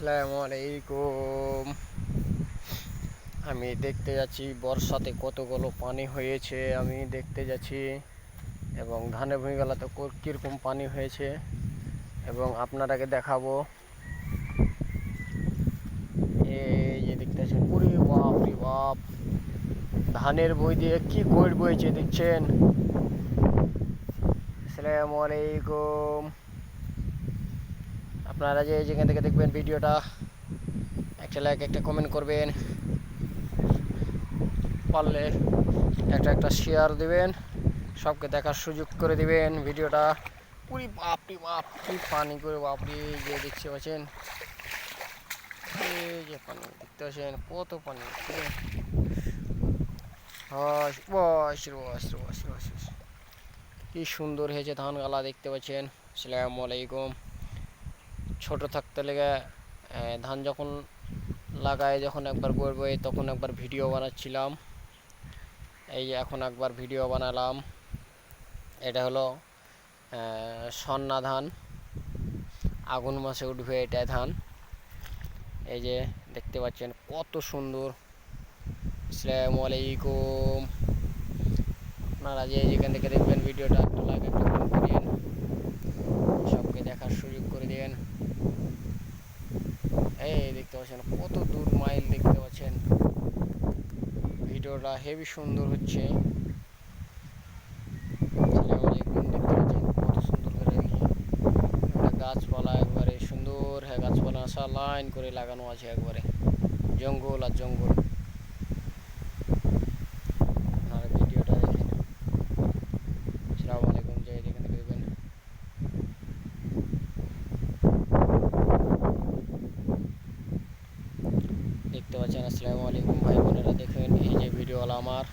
আসসালামু আলাইকুম আমি দেখতে যাচ্ছি বর্ষাতে কতগুলো পানি হয়েছে, আমি দেখতে যাচ্ছি। এবং ধানের কো- কীরকম পানি হয়েছে, এবং আপনারাকে দেখাবো। এই যে দেখতেছেন পুরি বাপ রে বাপ। ধানের বই দিয়ে কি কোর বইছে দেখছেন? আসসালামু আলাইকুম আপনারা যে যেখান থেকে দেখবেন ভিডিওটা, একটা লাইক একটা কমেন্ট করবেন। পারলে একটা একটা শেয়ার দিবেন। সবকে দেখার সুযোগ করে দিবেন ভিডিওটা। পুরি বাপরি বাপ, কি পানি করে বাপরি যে দেখতে পাচ্ছেন। যে পানি দেখতে পাচ্ছেন, কত পানি বস। কি সুন্দর হয়েছে ধান গালা দেখতে পাচ্ছেন। আসসালামু আলাইকুম। ছোট থাকতে লেগে ধান যখন লাগায় যখন একবার করব তখন একবার ভিডিও বানাচ্ছিলাম। এই এখন একবার ভিডিও বানালাম। এটা হলো সন্না ধান। আগুন মাসে উঠবে এটা ধান। এই যে দেখতে পাচ্ছেন কত সুন্দর। আসসালামু আলাইকুম। আপনারা যে যেখান থেকে দেখবেন ভিডিওটা, একটা লাইক একটা কমেন্ট করিয়েন সবকে দেখার সুযোগ করে দিবেন এই দেখতে পাচ্ছেন, কত দূর মাইল দেখতে পাচ্ছেন। ভিডিওটা হেভি সুন্দর হচ্ছে। গাছপালা একবারে সুন্দর হ্যাঁ গাছপালা আসা লাইন করে লাগানো আছে একবারে। জঙ্গল আর জঙ্গল আপনারা ভিডিওটা দেখেন আসসালামু আলাইকুম জয় যেখান থেকে দেখবেন দেখতে পাচ্ছেন, আসসালামু আলাইকুম ভাই বোনেরা, দেখেন এই যে ভিডিওওয়ালা আমার।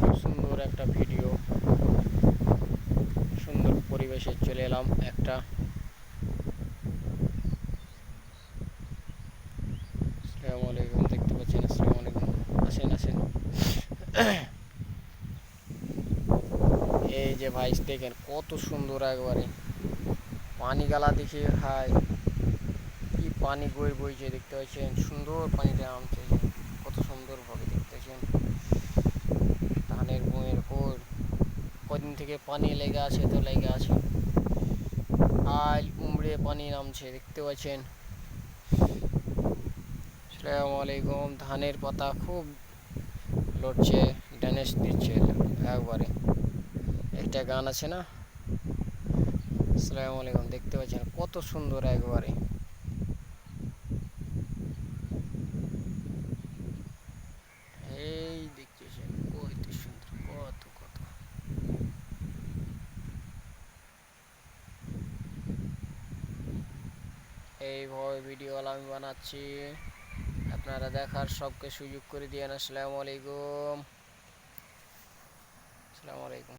খুব সুন্দর একটা ভিডিও। সুন্দর পরিবেশে চলে এলাম একটা। দেখতে পাচ্ছেন আসেন আসেন। এই যে ভাই, দেখেন কত সুন্দর একবারে। পানি গালা দেখি কি পানি বই বইছে দেখতে পাচ্ছেন, সুন্দর পানিটা নামছে কত সুন্দর ভাবে দেখতে পাচ্ছেন। ধানের বইয়ের উপর কদিন থেকে পানি লেগে আছে তো লেগে আছে। আল উমড়ে পানি নামছে, দেখতে পাচ্ছেন। সালাম আলাইকুম, ধানের পাতা খুব লড়ছে ড্যানেশ দিচ্ছে একবারে। একটা গান আছে না? আসসালামু আলাইকুম, দেখতে পাচ্ছেন, কত সুন্দর একবারে এই দেখতেছেন কত সুন্দর কত কত এইভাবে ভিডিও আমি বানাচ্ছি। আপনারা দেখার সবকে সুযোগ করে দিয়ে আসসালামু আলাইকুম। আসসালামু আলাইকুম।